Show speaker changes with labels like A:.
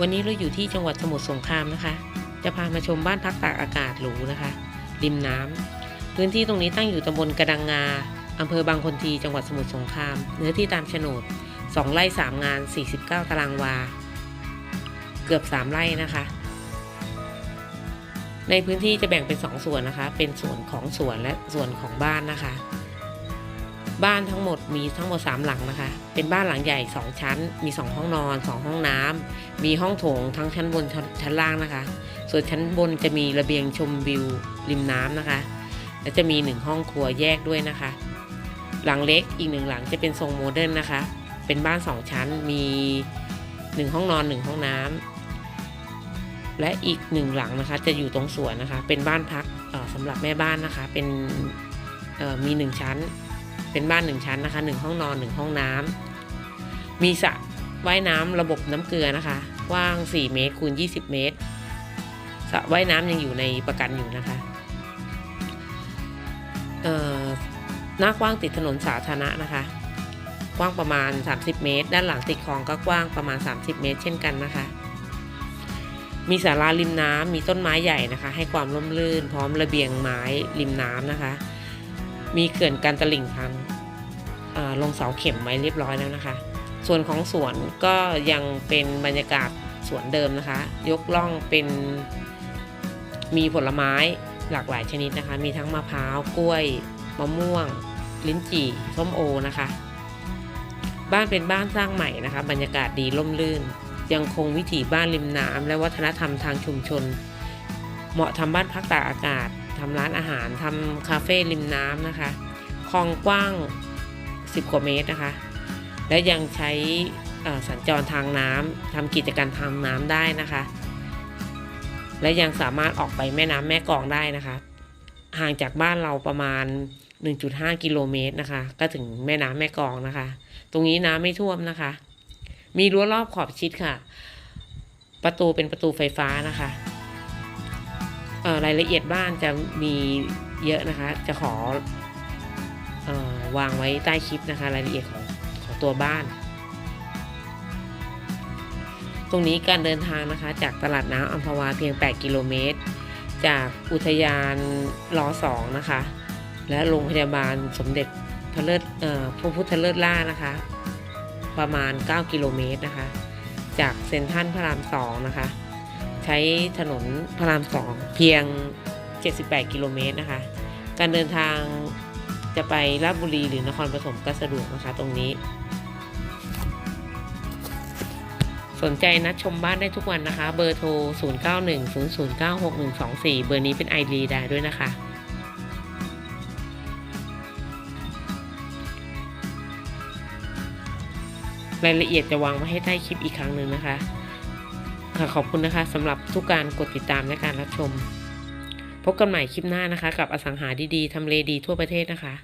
A: วันนี้เราอยู่ที่จังหวัดสมุทรสงครามนะคะ จะพามาชมบ้านพักตากอากาศหรูนะคะ ริมน้ำพื้นที่ตรงนี้ตั้งอยู่ตำบลกระดังงาอำเภอบางคนทีจังหวัดสมุทรสงคราม เนื้อที่ตามโฉนด 2 ไร่ 3 งาน 49 ตารางวา เกือบ 3 ไร่นะคะ ในพื้นที่จะแบ่งเป็น 2 ส่วนนะคะ เป็นส่วนของสวนและส่วนของบ้านนะคะ บ้านทั้งหมดมีทั้งหมด 3 หลังนะคะ เป็นบ้านหลังใหญ่ 2 ชั้น มี 2 ห้องนอน 2 ห้องน้ำมีห้องโถงทั้งชั้นบนชั้นชั้นล่างนะคะ ส่วนชั้นบนจะมีระเบียงชมวิวริมน้ำนะคะ และจะมี 1 ห้องครัวแยกด้วยนะคะ หลังเล็กอีกหนึ่งหลังจะเป็นทรงโมเดิร์นนะคะ เป็นบ้าน 2 ชั้น มี 1 ห้องนอน 1 ห้องน้ำและอีกหนึ่งหลังนะคะ จะอยู่ตรงสวนนะคะ เป็นบ้านพักเอ่อสำหรับแม่บ้านนะคะ เป็นมีหนึ่งชั้น เป็นบ้านหนึ่งชั้นนะคะหนึ่งห้องนอนหนึ่งห้องน้ำมีสระว่ายน้ำระบบน้ำเกลือนะคะกว้าง 4 เมตรคูณ 20 เมตรสระว่ายน้ำยังอยู่ในประกันอยู่นะคะเอ่อหน้ากว้างติดถนนสาธารณะนะคะ กว้างประมาณ 30 เมตร ด้านหลังติดคลองก็กว้างประมาณ 30 เมตร เช่นกันนะคะ มีศาลาริมน้ำมีต้นไม้ใหญ่นะคะ ให้ความร่มรื่น พร้อมระเบียงไม้ริมน้ำนะคะ มีเขื่อนการตลิ่งพัง ลงเสาเข็มไว้เรียบร้อยแล้วนะคะ ส่วนของสวนก็ยังเป็นบรรยากาศสวนเดิมนะคะ ยกล่องเป็นมีผลไม้หลากหลายชนิดนะคะ มีทั้งมะพร้าว กล้วย มะม่วง ลิ้นจี่ ส้มโอนะคะ บ้านเป็นบ้านสร้างใหม่นะคะ บรรยากาศดีร่มรื่น ยังคงวิถีบ้านริมน้ำและวัฒนธรรมทางชุมชน เหมาะทำบ้านพักตากอากาศทำร้านอาหารทำคาเฟ่ริมน้ำนะคะ คลองกว้าง 10 กว่าเมตรนะคะ และยังใช้สัญจรทางน้ำทำกิจการทางน้ำได้นะคะ และยังสามารถออกไปแม่น้ำแม่กองได้นะคะ ห่างจากบ้านเราประมาณ 1.5 กิโลเมตรนะคะ ก็ถึงแม่น้ำแม่กองนะคะ ตรงนี้น้ำไม่ท่วมนะคะ มีรั้วรอบขอบชิดค่ะ ประตูเป็นประตูไฟฟ้านะคะรายละเอียดบ้านจะมีเยอะนะคะ จะขอ วางไว้ใต้คลิปนะคะรายละเอียดของของตัวบ้าน ตรงนี้การเดินทางนะคะ จากตลาดน้ำอัมพวาเพียง 8 กิโลเมตร จากอุทยานรอสองนะคะ และโรงพยาบาลสมเด็จพระเลิศพระพุทธเลิศล่านะคะ ประมาณ 9 กิโลเมตรนะคะ จากเซ็นทรัลพระรามสองนะคะ ใช้ถนนพระรามสองเพียง 78 กิโลเมตรนะคะ การเดินทาง จะไปราชบุรีหรือนครปฐมก็สะดวกนะคะตรงนี้ สนใจนัดชมบ้านได้ทุกวันนะคะ เบอร์โทร 0910096124 เบอร์นี้เป็นไอรีได้ด้วยนะคะรายละเอียดจะวางไว้ให้ใต้คลิปอีกครั้งหนึ่งนะคะค่ะขอบคุณนะคะสำหรับทุกการกดติดตามและการรับชม พบกันใหม่คลิปหน้านะคะ กับอสังหาดีๆทำเลดีทั่วประเทศนะคะ